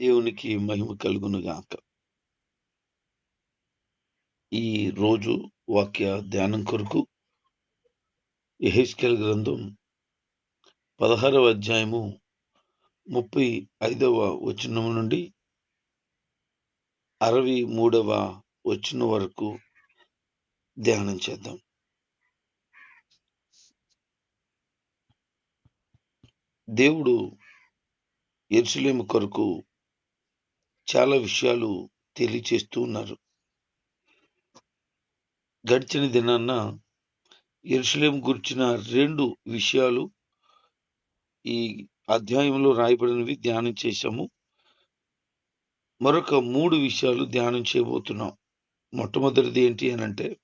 దేవునికి మహిమ కలుగునుగాక ఈ రోజు వాక్య ధ్యానం కొరకు ఎహెస్కెల్ గ్రంథం పదహారవ అధ్యాయము ముప్పై ఐదవ వచనం నుండి అరవై మూడవ వచనం వరకు ధ్యానం చేద్దాం. దేవుడు ఎరుసలేము కొరకు చాలా విషయాలు తెలియచేస్తూ ఉన్నారు. గడిచిన దినాన్న ఎరుసలేం గురించిన రెండు విషయాలు ఈ అధ్యాయంలో రాయబడినవి ధ్యానం చేశాము. మరొక మూడు విషయాలు ధ్యానం చేయబోతున్నాం. మొట్టమొదటిది ఏంటి అని అంటే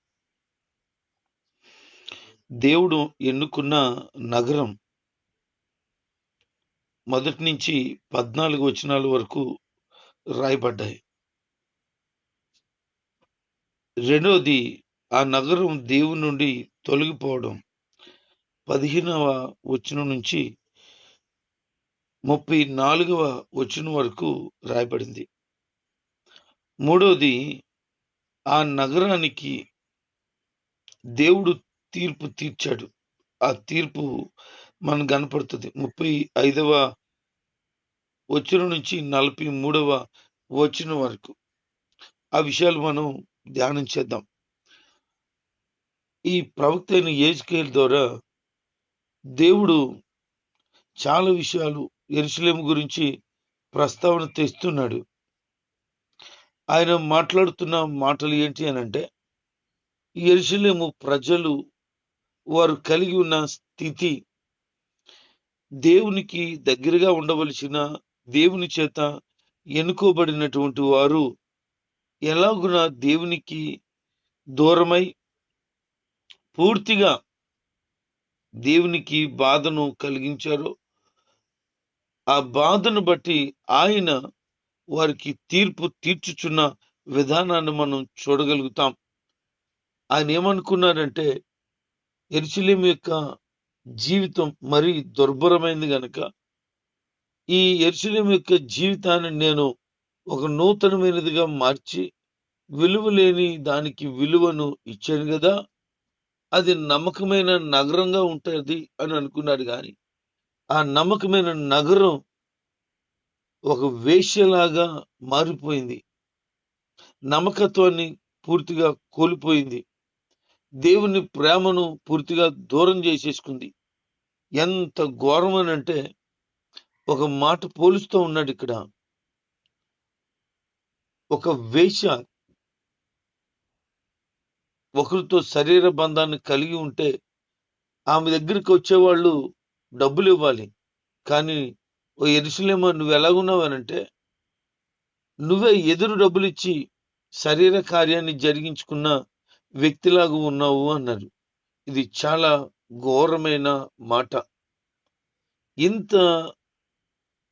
దేవుడు ఎన్నుకున్న నగరం మొదటి నుంచి పద్నాలుగు వచనాల వరకు రాయబడ్డాయి. రెండవది ఆ నగరం దేవుని నుండి తొలగిపోవడం. పదిహేనవ వచనం నుంచి ముప్పై నాలుగవ వచనం వరకు రాయబడింది. మూడవది ఆ నగరానికి దేవుడు తీర్పు తీర్చాడు. ఆ తీర్పు మనకు కనపడుతుంది. ముప్పై ఐదవ వచ్చిన నుంచి నలభై మూడవ వచ్చిన వరకు ఆ విషయాలు మనం ధ్యానం చేద్దాం. ఈ ప్రవక్త అయిన ఏజ్కేల్ ద్వారా దేవుడు చాలా విషయాలు ఎరుసలేం గురించి ప్రస్తావన తెస్తున్నాడు. ఆయన మాట్లాడుతున్న మాటలు ఏంటి అని అంటే ఎరుసలేము ప్రజలు వారు కలిగి ఉన్న స్థితి దేవునికి దగ్గరగా ఉండవలసిన దేవుని చేత ఎన్నుకోబడినటువంటి వారు ఎలాగున దేవునికి దూరమై పూర్తిగా దేవునికి బాధను కలిగించారో ఆ బాధను బట్టి ఆయన వారికి తీర్పు తీర్చుచున్న విధానాన్ని మనం చూడగలుగుతాం. ఆయన ఏమనుకున్నారంటే ఎరుసలేం యొక్క జీవితం మరీ దుర్భరమైంది గనక ఈ ఎరుసలేం యొక్క జీవితాన్ని నేను ఒక నూతనమైనదిగా మార్చి విలువ లేని దానికి విలువను ఇచ్చాను కదా అది నమ్మకమైన నగరంగా ఉంటుంది అని అనుకున్నాడు. కానీ ఆ నమ్మకమైన నగరం ఒక వేశ్యలాగా మారిపోయింది. నమ్మకత్వాన్ని పూర్తిగా కోల్పోయింది. దేవుని ప్రేమను పూర్తిగా దూరం చేసేసుకుంది. ఎంత ఘోరమని అంటే ఒక మాట పోలుస్తూ ఉన్నాడు ఇక్కడ. ఒక వేష ఒకరితో శరీర బంధాన్ని కలిగి ఉంటే ఆమె దగ్గరికి వచ్చేవాళ్ళు డబ్బులు ఇవ్వాలి. కానీ ఓ ఎరుసలేమో నువ్వు ఎలాగున్నావనంటే నువ్వే ఎదురు డబ్బులు ఇచ్చి శరీర కార్యాన్ని జరిగించుకున్న వ్యక్తిలాగా ఉన్నావు అన్నారు. ఇది చాలా ఘోరమైన మాట. ఇంత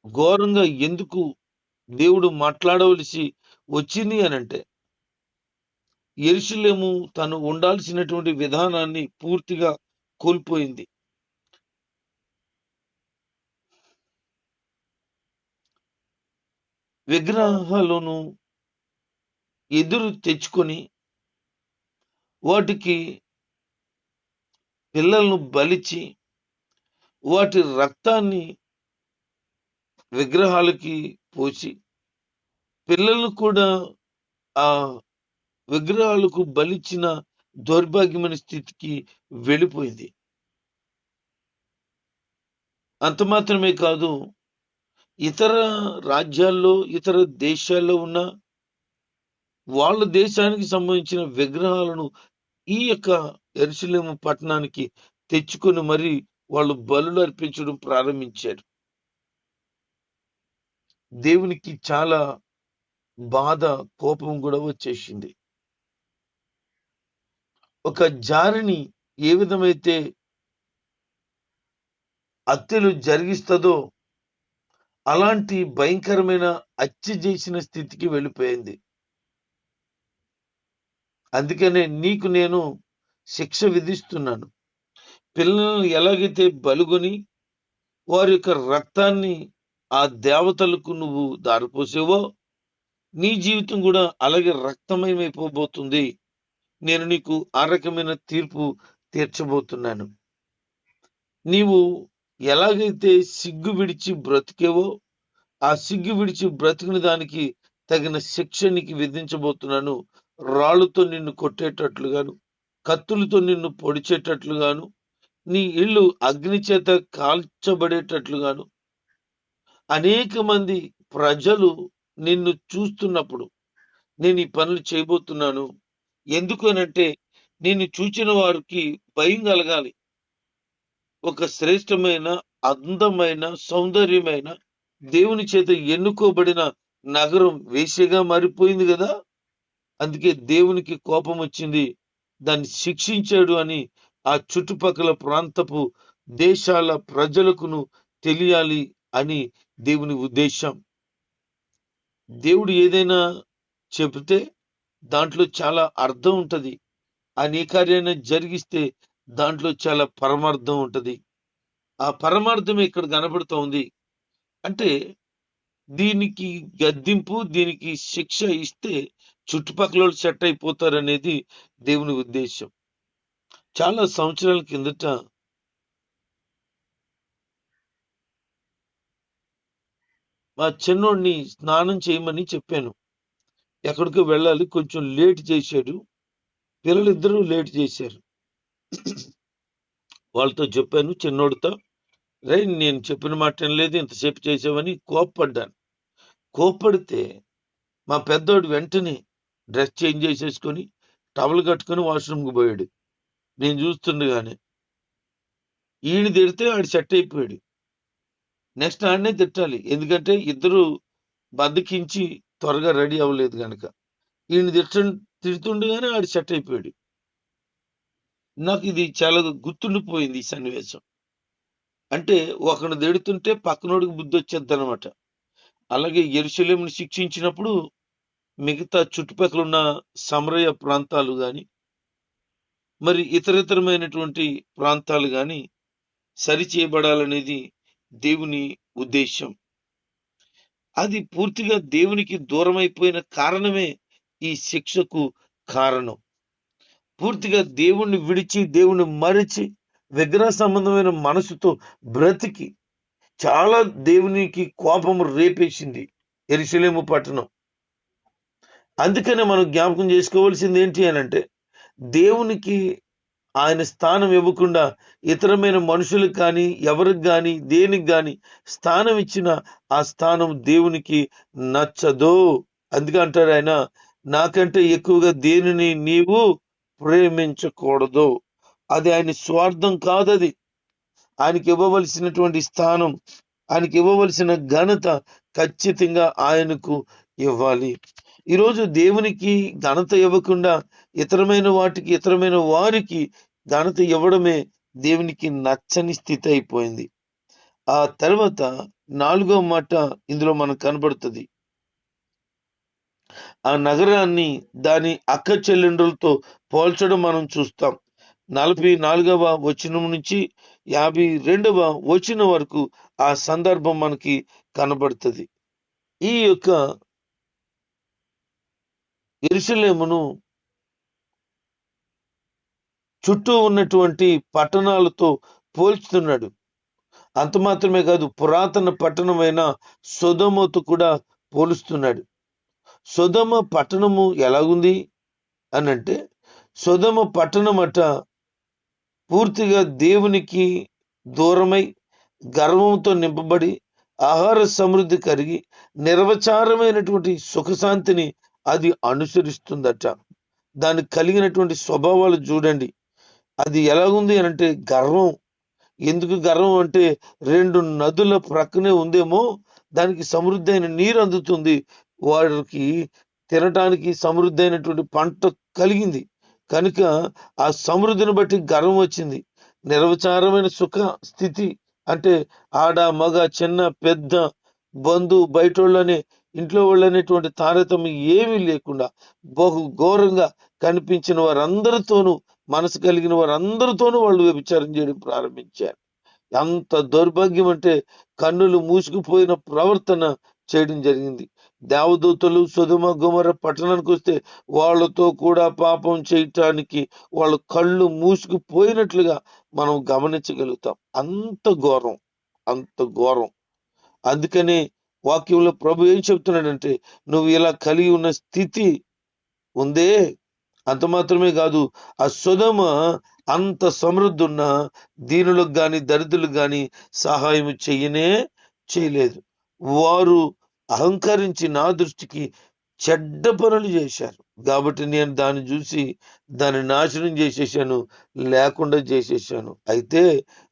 ఘోరంగా ఎందుకు దేవుడు మాట్లాడవలసి వచ్చింది అనంటే ఎరుసలేము తను ఉండాల్సినటువంటి విధానాన్ని పూర్తిగా కోల్పోయింది. విగ్రహాలను ఎదురు తెచ్చుకొని వాటికి పిల్లలను బలిచి వాటి రక్తాన్ని విగ్రహాలకి పోసి పిల్లలు కూడా ఆ విగ్రహాలకు బలిచ్చిన దౌర్భాగ్యమైన స్థితికి వెళ్ళిపోయింది. అంత మాత్రమే కాదు ఇతర రాజ్యాల్లో ఇతర దేశాల్లో ఉన్న వాళ్ళ దేశానికి సంబంధించిన విగ్రహాలను ఈ యొక్క ఎరుసలేము పట్టణానికి తెచ్చుకొని మరి వాళ్ళు బలులు అర్పించడం ప్రారంభించారు. దేవునికి చాలా బాధ కోపం కూడా వచ్చేసింది. ఒక జారిని ఏ విధమైతే హత్యలు జరిగిస్తుందో అలాంటి భయంకరమైన హత్య చేసిన స్థితికి వెళ్ళిపోయింది. అందుకనే నీకు నేను శిక్ష విధిస్తున్నాను. పిల్లలను ఎలాగైతే బలుగొని వారి యొక్క రక్తాన్ని ఆ దేవతలకు నువ్వు దారిపోసేవో నీ జీవితం కూడా అలాగే రక్తమయమైపోబోతుంది. నేను నీకు ఆ రకమైన తీర్పు తీర్చబోతున్నాను. నీవు ఎలాగైతే సిగ్గు విడిచి బ్రతికేవో ఆ సిగ్గు విడిచి బ్రతికిన దానికి తగిన శిక్ష నీకు విధించబోతున్నాను. రాళ్ళతో నిన్ను కొట్టేటట్లుగాను కత్తులతో నిన్ను పొడిచేటట్లుగాను నీ ఇల్లు అగ్ని చేత కాల్చబడేటట్లుగాను అనేక మంది ప్రజలు నిన్ను చూస్తున్నప్పుడు నేను ఈ పనులు చేయబోతున్నాను. ఎందుకు అనంటే నేను చూచిన వారికి భయం కలగాలి. ఒక శ్రేష్టమైన అందమైన సౌందర్యమైన దేవుని చేత ఎన్నుకోబడిన నగరం వేసేగా మారిపోయింది కదా? అందుకే దేవునికి కోపం వచ్చింది. దాన్ని శిక్షించాడు అని ఆ చుట్టుపక్కల ప్రాంతపు దేశాల ప్రజలకును తెలియాలి అని దేవుని ఉద్దేశం దేవుడు ఏదైనా చెబితే దాంట్లో చాలా అర్థం ఉంటుంది. ఆయన ఏ కార్యాన్ని జరిగిస్తే దాంట్లో చాలా పరమార్థం ఉంటుంది. ఆ పరమార్థం ఇక్కడ కనబడుతోంది. అంటే దీనికి గద్దింపు దీనికి శిక్ష ఇస్తే చుట్టుపక్కల వాళ్ళు సెట్ అయిపోతారనేది దేవుని ఉద్దేశం చాలా సంవత్సరాల కిందట మా చిన్నోడిని స్నానం చేయమని చెప్పాను. ఎక్కడికి వెళ్ళాలి కొంచెం లేట్ చేశాడు. పిల్లలిద్దరూ లేట్ చేశారు. వాళ్ళతో చెప్పాను చిన్నోడితో రే నేను చెప్పిన మాట లేదు ఇంతసేపు చేసావని కోప్పడ్డాను. కోప్పడితే మా పెద్దోడు వెంటనే డ్రెస్ చేంజ్ చేసేసుకొని టవల్ కట్టుకొని వాష్రూమ్కి పోయాడు. నేను చూస్తుండగానే ఈయన తిడితే ఆడు సెట్ అయిపోయాడు. నెక్స్ట్ ఆడనే తిట్టాలి. ఎందుకంటే ఇద్దరు బద్దకించి త్వరగా రెడీ అవ్వలేదు కనుక ఈయన తిట్ట తిడుతుండగానే ఆడు సెట్ అయిపోయాడు. నాకు ఇది చాలా గుర్తుండిపోయింది ఈ సన్నివేశం. అంటే ఒకడు తిడుతుంటే పక్కనోడికి బుద్ధి వచ్చేద్ది అనమాట అలాగే ఎరుశలేముని శిక్షించినప్పుడు మిగతా చుట్టుపక్కల ఉన్న సమరయ ప్రాంతాలు కానీ మరి ఇతరితరమైనటువంటి ప్రాంతాలు కానీ సరి చేయబడాలనేది దేవుని ఉద్దేశం అది పూర్తిగా దేవునికి దూరమైపోయిన కారణమే ఈ శిక్షకు కారణం. పూర్తిగా దేవుణ్ణి విడిచి దేవుణ్ణి మరిచి విగ్రహ సంబంధమైన మనసుతో బ్రతికి చాలా దేవునికి కోపం రేపేసింది ఎరిశలేము పట్టణం. అందుకనే మనం జ్ఞాపకం చేసుకోవాల్సింది ఏంటి అని అంటే దేవునికి ఆయన స్థానం ఇవ్వకుండా ఇతరమైన మనుషులకు కానీ ఎవరికి కానీ దేనికి కానీ స్థానం ఇచ్చిన ఆ స్థానం దేవునికి నచ్చదు. అందుకే అంటాడు ఆయన నాకంటే ఎక్కువగా దేనిని నీవు ప్రేమించకూడదు. అది ఆయన స్వార్థం కాదది. ఆయనకి ఇవ్వవలసినటువంటి స్థానం ఆయనకి ఇవ్వవలసిన ఘనత ఖచ్చితంగా ఆయనకు ఇవ్వాలి. ఈరోజు దేవునికి ఘనత ఇవ్వకుండా ఇతరమైన వాటికి ఇతరమైన వారికి ఘనత ఇవ్వడమే దేవునికి నచ్చని స్థితి అయిపోయింది. ఆ తర్వాత నాలుగో మాట ఇందులో మనకు కనబడుతుంది. ఆ నగరాన్ని దాని అక్క చెల్లెండ్రులతో పోల్చడం మనం చూస్తాం. నలభై నాలుగవ వచనం నుంచి యాభై రెండవ వచనం వరకు ఆ సందర్భం మనకి కనబడుతుంది. ఈ యొక్క ఎరుసలేమును చుట్టూ ఉన్నటువంటి పట్టణాలతో పోల్చుతున్నాడు. అంత మాత్రమే కాదు పురాతన పట్టణమైన సొదమతో కూడా పోలుస్తున్నాడు. సుధమ పట్టణము ఎలాగుంది అని అంటే సుధమ పట్టణం అట పూర్తిగా దేవునికి దూరమై గర్వంతో నింపబడి ఆహార సమృద్ధి కలిగి నిర్వచారమైనటువంటి సుఖశాంతిని అది అనుసరిస్తుందట. దానికి కలిగినటువంటి స్వభావాలు చూడండి. అది ఎలాగుంది అని అంటే గర్వం. ఎందుకు గర్వం అంటే రెండు నదుల ప్రక్కనే ఉందేమో దానికి సమృద్ధి అయిన నీరు అందుతుంది. వారికి తినటానికి సమృద్ధి అయినటువంటి పంట కలిగింది. కనుక ఆ సమృద్ధిని బట్టి గర్వం వచ్చింది. నిర్వచారమైన సుఖ స్థితి. అంటే ఆడ మగ చిన్న పెద్ద బంధు బయటోళ్ళనే ఇంట్లో వాళ్ళనేటువంటి తారతమ్యం ఏమీ లేకుండా బహు ఘోరంగా కనిపించిన వారందరితోనూ మనసు కలిగిన వారందరితోనూ వాళ్ళు వ్యభిచారం చేయడం ప్రారంభించారు. ఎంత దౌర్భాగ్యం అంటే కన్నులు మూసుకుపోయిన ప్రవర్తన చేయడం జరిగింది. దేవదూతలు సుధుమ గుమర పట్టణానికి వస్తే వాళ్ళతో కూడా పాపం చేయటానికి వాళ్ళ కళ్ళు మూసుకుపోయినట్లుగా మనం గమనించగలుగుతాం. అంత ఘోరం అంత ఘోరం. అందుకనే వాక్యంలో ప్రభు ఏం చెప్తున్నాడంటే నువ్వు ఇలా కలిగి ఉన్న స్థితి ఉందే అంత మాత్రమే కాదు ఆ సుధమ అంత సమృద్ధి ఉన్న దీనులకు కానీ దరిద్రులకు కానీ సహాయం చెయ్యనే చేయలేదు. వారు అహంకరించి నా దృష్టికి చెడ్డ పనులు చేశారు. కాబట్టి నేను దాన్ని చూసి దాన్ని నాశనం చేసేసాను లేకుండా చేసేసాను. అయితే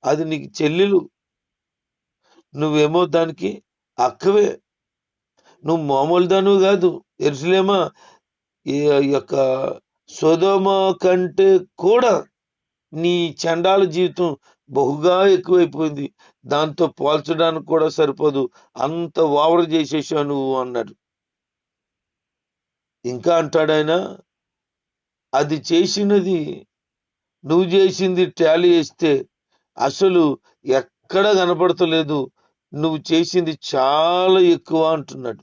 అది నీకు చెల్లెలు. నువ్వేమో దానికి అక్కవే నువ్వు మామూలు దాను కాదు. ఎరుసలేమా ఈ యొక్క సొదోమ కంటే కూడా నీ చండాల జీవితం బహుగా ఎక్కువైపోయింది. దాంతో పోల్చడానికి కూడా సరిపోదు. అంత ఓవర్ చేసేసావు నువ్వు అన్నాడు. ఇంకా అంటాడు ఆయన అది చేసినది నువ్వు చేసింది ట్యాలీ వేస్తే అసలు ఎక్కడ కనపడతలేదు. నువ్వు చేసింది చాలా ఎక్కువ అంటున్నాడు.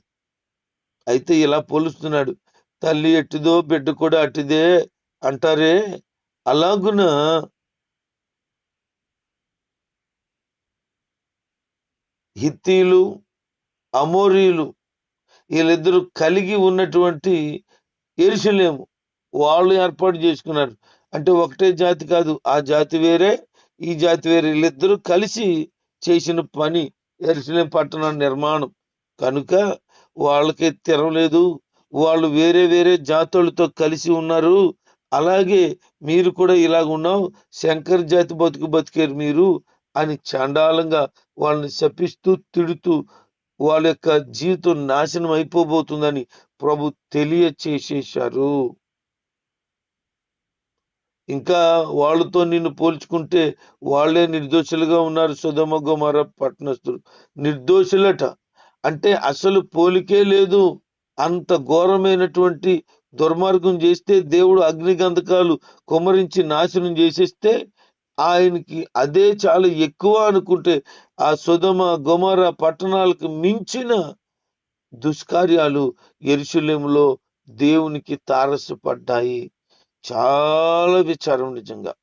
అయితే ఇలా పోలుస్తున్నాడు. తల్లి ఎట్టిదో బిడ్డ కూడా అట్టిదే అంటారే? అలాగున హిత్తీలు అమోరీలు వీళ్ళిద్దరూ కలిగి ఉన్నటువంటి ఎరుసలేము వాళ్ళు ఏర్పాటు చేసుకున్నారు. అంటే ఒకటే జాతి కాదు ఆ జాతి వేరే ఈ జాతి వేరే. వీళ్ళిద్దరూ కలిసి చేసిన పని ఎరుసలేం పట్టణం నిర్మాణం. కనుక వాళ్ళకి తెరవలేదు. వాళ్ళు వేరే వేరే జాతులతో కలిసి ఉన్నారు. అలాగే మీరు కూడా ఇలాగ ఉన్నావు. శంకర్ జాతి బతుకు బతికారు మీరు అని చండాలంగా వాళ్ళని శపిస్తూ తిడుతూ వాళ్ళ యొక్క జీవితం నాశనం అయిపోబోతుందని ప్రభు తెలియచేసేశారు. ఇంకా వాళ్ళతో నిన్ను పోల్చుకుంటే వాళ్ళే నిర్దోషులుగా ఉన్నారు సుధమ గుమార పట్టణస్తులు నిర్దోషులట. అంటే అసలు పోలికే లేదు. అంత ఘోరమైనటువంటి దుర్మార్గం చేస్తే దేవుడు అగ్నిగంధకాలు కుమరించి నాశనం చేసేస్తే ఆయనకి అదే చాలా ఎక్కువ అనుకుంటే ఆ సుధమ గుమర పట్టణాలకు మించిన దుష్కార్యాలు ఎరుశల్యంలో దేవునికి తారసపడ్డాయి. చాలా విచారం నిజంగా.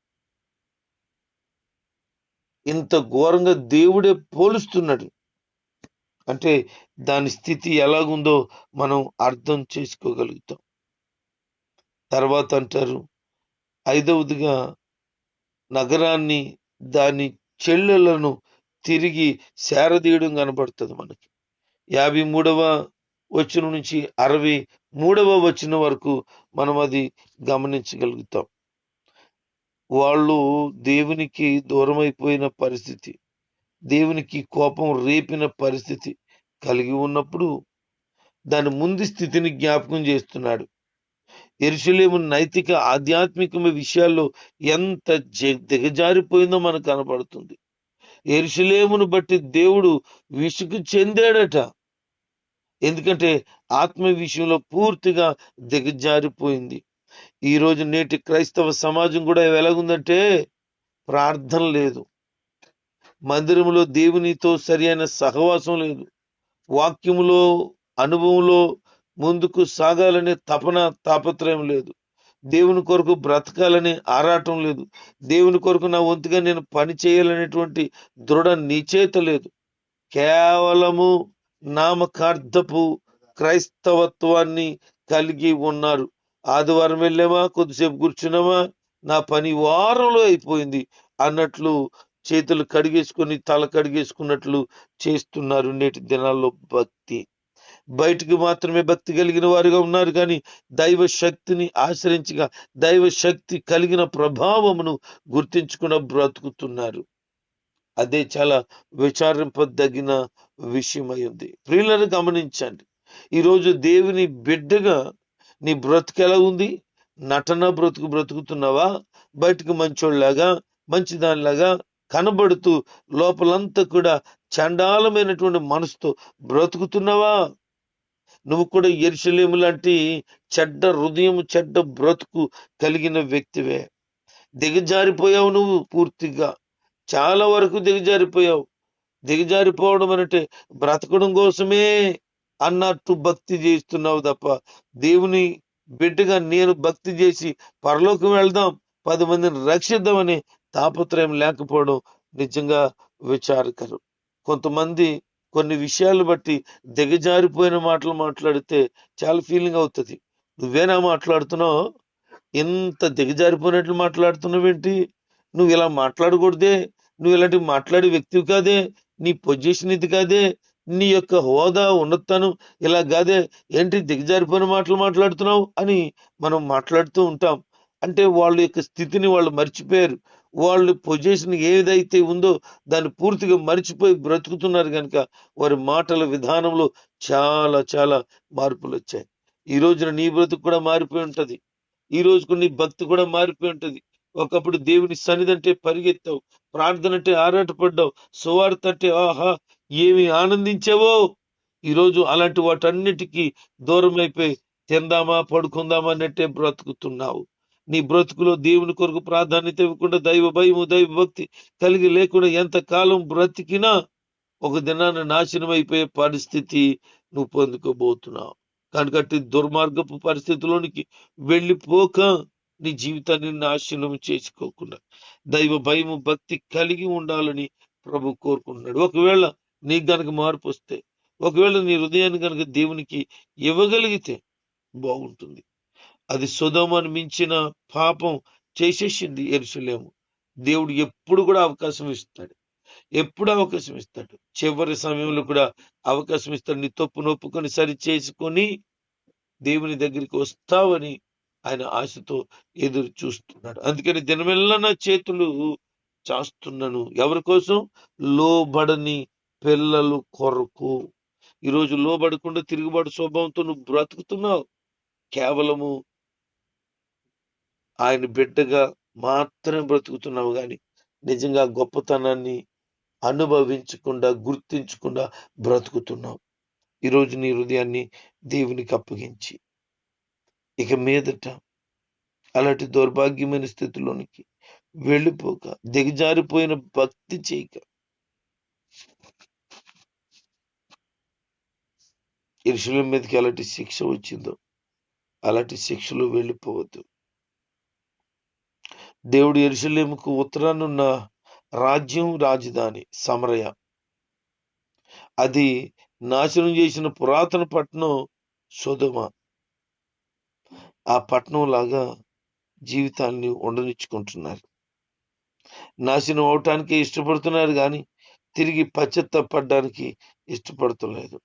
ఇంత ఘోరంగా దేవుడే పోలుస్తున్నాడు. అంటే దాని స్థితి ఎలాగుందో మనం అర్థం చేసుకోగలుగుతాం. తర్వాత అంటారు ఐదవదిగా నగరాన్ని దాని చెల్లెలను తిరిగి సేరదీయడం కనబడుతుంది మనకి. యాభై మూడవ వచ్చిన నుంచి అరవై మూడవ వచ్చిన వరకు మనం అది గమనించగలుగుతాం. వాళ్ళు దేవునికి దూరమైపోయిన పరిస్థితి దేవునికి కోపం రేపిన పరిస్థితి కలిగి ఉన్నప్పుడు దాని ముందు స్థితిని జ్ఞాపకం చేస్తున్నాడు. ఎరుసలేము నైతిక ఆధ్యాత్మిక విషయాల్లో ఎంత జ- దిగజారిపోయిందో మనకు కనపడుతుంది. ఎరుసలేమును బట్టి దేవుడు విసుగు చెందాడట. ఎందుకంటే ఆత్మ విషయంలో పూర్తిగా దిగజారిపోయింది. ఈరోజు నేటి క్రైస్తవ సమాజం కూడా ఎలాగుందంటే ప్రార్థన లేదు. మందిరంలో దేవునితో సరియైన సహవాసం లేదు. వాక్యములో అనుభవంలో ముందుకు సాగాలనే తపన తాపత్రయం లేదు. దేవుని కొరకు బ్రతకాలనే ఆరాటం లేదు. దేవుని కొరకు నా వంతుగా నేను పని చేయాలనేటువంటి దృఢ నిచేత లేదు. కేవలము నామకార్థపు క్రైస్తవత్వాన్ని కలిగి ఉన్నారు. ఆదివారం వెళ్ళామా? కొద్దిసేపు కూర్చున్నామా? నా పని వారంలో అయిపోయింది అన్నట్లు చేతులు కడిగేసుకొని తల కడిగేసుకున్నట్లు చేస్తున్నారు నేటి దినాల్లో భక్తి. బయటికి మాత్రమే భక్తి కలిగిన వారుగా ఉన్నారు కానీ దైవ శక్తిని ఆశ్రయించగా దైవ శక్తి కలిగిన ప్రభావమును గుర్తించుకున్న బ్రతుకుతున్నారు. అదే చాలా విచారింపదగిన విషయమై ఉంది. ప్రియులను గమనించండి. ఈరోజు దేవుని బిడ్డగా నీ బ్రతుకెలా ఉంది? నటన బ్రతుకు బ్రతుకుతున్నావా? బయటకు మంచోళ్ళలాగా మంచిదానిలాగా కనబడుతూ లోపలంతా కూడా చండాలమైనటువంటి మనసుతో బ్రతుకుతున్నావా? నువ్వు కూడా ఎరుశలేము లాంటి చెడ్డ హృదయం చెడ్డ బ్రతుకు కలిగిన వ్యక్తివే. దిగజారిపోయావు నువ్వు పూర్తిగా. చాలా వరకు దిగజారిపోయావు. దిగజారిపోవడం అంటే బ్రతకడం కోసమే అన్నట్టు భక్తి చేస్తున్నావు తప్ప దేవుని బిడ్డగా నేను భక్తి చేసి పరలోకి వెళ్దాం పది మందిని రక్షిద్దామని తాపత్రయం లేకపోవడం నిజంగా విచారకరం. కొంతమంది కొన్ని విషయాలు బట్టి దిగజారిపోయిన మాటలు మాట్లాడితే చాలా ఫీలింగ్ అవుతుంది. నువ్వేనా మాట్లాడుతున్నావు? ఇంత దిగజారిపోయినట్లు మాట్లాడుతున్నావేంటి? నువ్వు ఇలా మాట్లాడకూడదే నువ్వు ఇలాంటి మాట్లాడే వ్యక్తివి కాదే నీ పొజిషన్ ఇది కాదే నీ యొక్క హోదా ఉన్నతనం ఇలా కాదే ఏంటి దిగజారిపోయిన మాటలు మాట్లాడుతున్నావు అని మనం మాట్లాడుతూ ఉంటాం. అంటే వాళ్ళ యొక్క స్థితిని వాళ్ళు మర్చిపోయారు. వాళ్ళ పొజిషన్ ఏదైతే ఉందో దాన్ని పూర్తిగా మర్చిపోయి బ్రతుకుతున్నారు కనుక వారి మాటల విధానంలో చాలా చాలా మార్పులు వచ్చాయి. ఈ రోజున నీ బ్రతుకు కూడా మారిపోయి ఉంటుంది. ఈ రోజుకు నీ భక్తి కూడా మారిపోయి ఉంటుంది. ఒకప్పుడు దేవుని సన్నిధి అంటే పరిగెత్తావు ప్రార్థన అంటే ఆరాటపడ్డావు సువార్త అంటే ఆహా ఏమి ఆనందించావో? ఈరోజు అలాంటి వాటన్నిటికీ దూరం అయిపోయి తిందామా పడుకుందామా అన్నట్టే బ్రతుకుతున్నావు. నీ బ్రతుకులో దేవుని కొరకు ప్రాధాన్యత ఇవ్వకుండా దైవ భయము దైవ భక్తి కలిగి లేకుండా ఎంత కాలం బ్రతికినా ఒక దినాన్ని నాశనం అయిపోయే పరిస్థితి నువ్వు పొందుకోబోతున్నావు. కనుకట్టి దుర్మార్గపు పరిస్థితిలోనికి వెళ్ళిపోక నీ జీవితాన్ని నాశనం చేసుకోకుండా దైవ భయము భక్తి కలిగి ఉండాలని ప్రభు కోరుకుంటున్నాడు. ఒకవేళ నీకు గనక మార్పు వస్తే ఒకవేళ నీ హృదయాన్ని గనక దేవునికి ఇవ్వగలిగితే బాగుంటుంది. అది సుధమని మించిన పాపం చేసేసింది ఎరుసలేము దేవుడు ఎప్పుడు కూడా అవకాశం ఇస్తాడు. ఎప్పుడు అవకాశం ఇస్తాడు. చివరి సమయంలో కూడా అవకాశం ఇస్తాడు. నీ తప్పు నొప్పుకొని సరి చేసుకొని దేవుని దగ్గరికి వస్తావని ఆయన ఆశతో ఎదురు చూస్తున్నాడు. అందుకని దినమెల్లా నా చేతులు చాస్తున్నాను. ఎవరి కోసం? లోబడని పిల్లలు కొరకు. ఈరోజు లోబడకుండా తిరుగుబాటు స్వభావంతో నువ్వు బ్రతుకుతున్నావు. కేవలము ఆయన బిడ్డగా మాత్రమే బ్రతుకుతున్నావు కానీ నిజంగా గొప్పతనాన్ని అనుభవించకుండా గుర్తించకుండా బ్రతుకుతున్నావు. ఈరోజు నీ హృదయాన్ని దేవునికి అప్పగించి ఇక మీదట అలాంటి దౌర్భాగ్యమైన స్థితిలోనికి వెళ్ళిపోక దిగజారిపోయిన భక్తి చేయక. ఇరుషుల మీదకి అలాంటి శిక్ష వచ్చిందో అలాంటి శిక్షలో వెళ్ళిపోవద్దు. దేవుడు ఎరుసలేముకు ఉత్తరానున్న రాజ్యం రాజధాని సమరయ. అది నాశనం చేసిన పురాతన పట్టణం సుధమ ఆ పట్టణం లాగా జీవితాన్ని ఉండనిచ్చుకుంటున్నారు. నాశనం అవటానికి ఇష్టపడుతున్నారు కానీ తిరిగి పశ్చత్తపడడానికి ఇష్టపడతలేదు.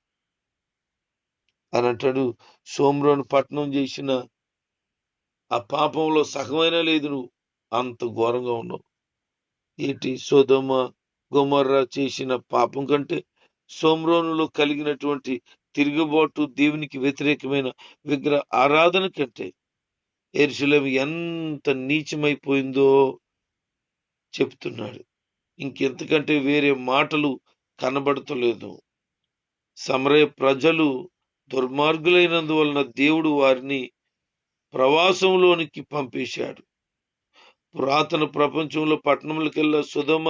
అని అంటాడు సోమరాను పట్టణం చేసిన ఆ పాపంలో సగమైనా లేదు నువ్వు. అంత ఘోరంగా ఉన్నావు. ఏంటి సోదమ గుమర్ర చేసిన పాపం కంటే సోమ్రోనులో కలిగినటువంటి తిరుగుబాటు దేవునికి వ్యతిరేకమైన విగ్రహ ఆరాధన కంటే ఎరుసలేం ఎంత నీచమైపోయిందో చెప్తున్నాడు. ఇంకెంతకంటే వేరే మాటలు కనబడతలేదు. సమరయ ప్రజలు దుర్మార్గులైనందువలన దేవుడు వారిని ప్రవాసంలోనికి పంపేశాడు. పురాతన ప్రపంచంలో పట్టణములకెల్లా సుధమ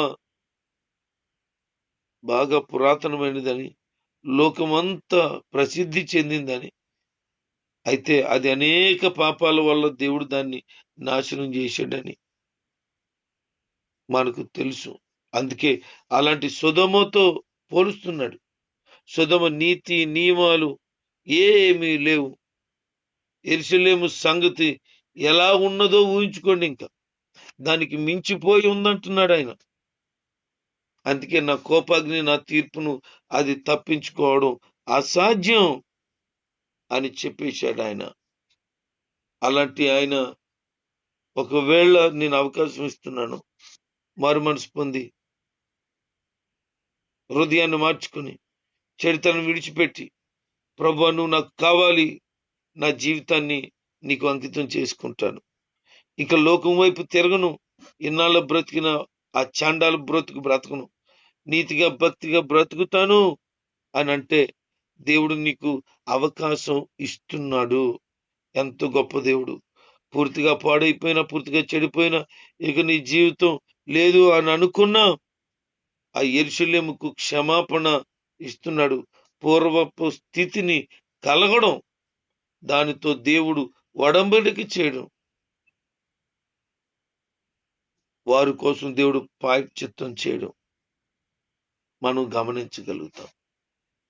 బాగా పురాతనమైనదని లోకమంతా ప్రసిద్ధి చెందిందని. అయితే అది అనేక పాపాల వల్ల దేవుడు దాన్ని నాశనం చేశాడని మనకు తెలుసు. అందుకే అలాంటి సుధమతో పోలుస్తున్నాడు. సుధమ నీతి నియమాలు ఏమీ లేవు. ఎరుసలేము సంగతి ఎలా ఉన్నదో ఊహించుకోండి ఇంకా. దానికి మించిపోయి ఉందంటున్నాడు ఆయన. అందుకే నా కోపాగ్ని నా తీర్పును అది తప్పించుకోవడం అసాధ్యం అని చెప్పేశాడు ఆయన. అలాంటి ఆయన ఒకవేళ నేను అవకాశం ఇస్తున్నాను మారు మనసు పొంది హృదయాన్ని మార్చుకుని చరిత్రను విడిచిపెట్టి ప్రభు నువ్వు నాకు కావాలి నా జీవితాన్ని నీకు అంకితం చేసుకుంటాను. ఇక లోకం వైపు తిరగను ఇన్నాళ్ళ బ్రతికిన ఆ చండాలు బ్రతుకు బ్రతకను. నీతిగా భక్తిగా బ్రతుకుతాను అని అంటే దేవుడు నీకు అవకాశం ఇస్తున్నాడు. ఎంత గొప్ప దేవుడు. పూర్తిగా పాడైపోయినా పూర్తిగా చెడిపోయినా ఇక నీ జీవితం లేదు అని అనుకున్నా ఆ ఎరుషలేముకు క్షమాపణ ఇస్తున్నాడు. పూర్వపు స్థితిని కలగడం దానితో దేవుడు వడంబడికి చేయడం వారి కోసం దేవుడు ప్రాయచిత్తం చేయడం మనం గమనించగలుగుతాం.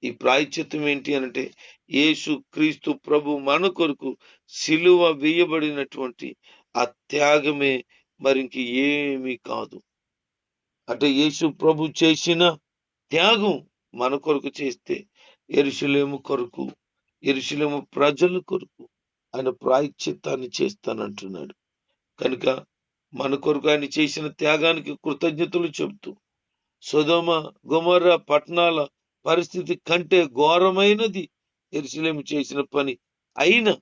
ఈ ప్రాయశ్చిత్తం ఏంటి అంటే యేసు క్రీస్తు ప్రభు మన కొరకు సిలువ వేయబడినటువంటి ఆ త్యాగమే మరింక ఏమీ కాదు. అంటే యేసు ప్రభు చేసిన త్యాగం మన కొరకు చేస్తే ఎరుషులేము కొరకు ఎరుషులేము ప్రజల కొరకు ఆయన ప్రాయశ్చిత్తాన్ని చేస్తానంటున్నాడు. కనుక మన కొరకు ఆయన చేసిన త్యాగానికి కృతజ్ఞతలు చెబుతూ సుధమ గుమర్ర పట్టణాల పరిస్థితి కంటే ఘోరమైనది ఎరుసలేము చేసిన పని అయినా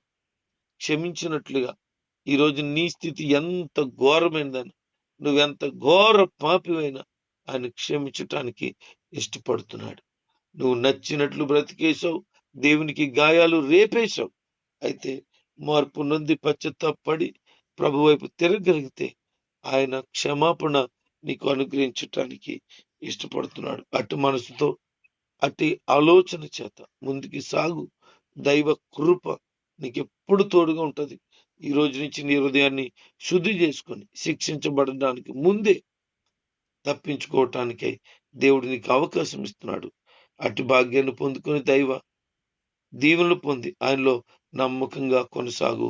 క్షమించినట్లుగా ఈరోజు నీ స్థితి ఎంత ఘోరమైనదని నువ్వెంత ఘోర పాపివైనా ఆయన క్షమించటానికి ఇష్టపడుతున్నాడు. నువ్వు నచ్చినట్లు బ్రతికేశావు దేవునికి గాయాలు రేపేశావు. అయితే మార్పు నొంది పశ్చత్తాపడి ప్రభు వైపు తిరగలిగితే ఆయన క్షమాపణ నీకు అనుగ్రహించటానికి ఇష్టపడుతున్నాడు. అటు మనసుతో అట్టి ఆలోచన చేత ముందుకి సాగు. దైవ కృప నీకు ఎప్పుడు తోడుగా ఉంటుంది. ఈ రోజు నుంచి నీ హృదయాన్ని శుద్ధి చేసుకొని శిక్షించబడడానికి ముందే తప్పించుకోవటానికై దేవుడు నీకు అవకాశం ఇస్తున్నాడు. అటు భాగ్యాన్ని పొందుకొని దైవ దీవెనలు పొంది ఆయనలో నమ్మకంగా కొనసాగు.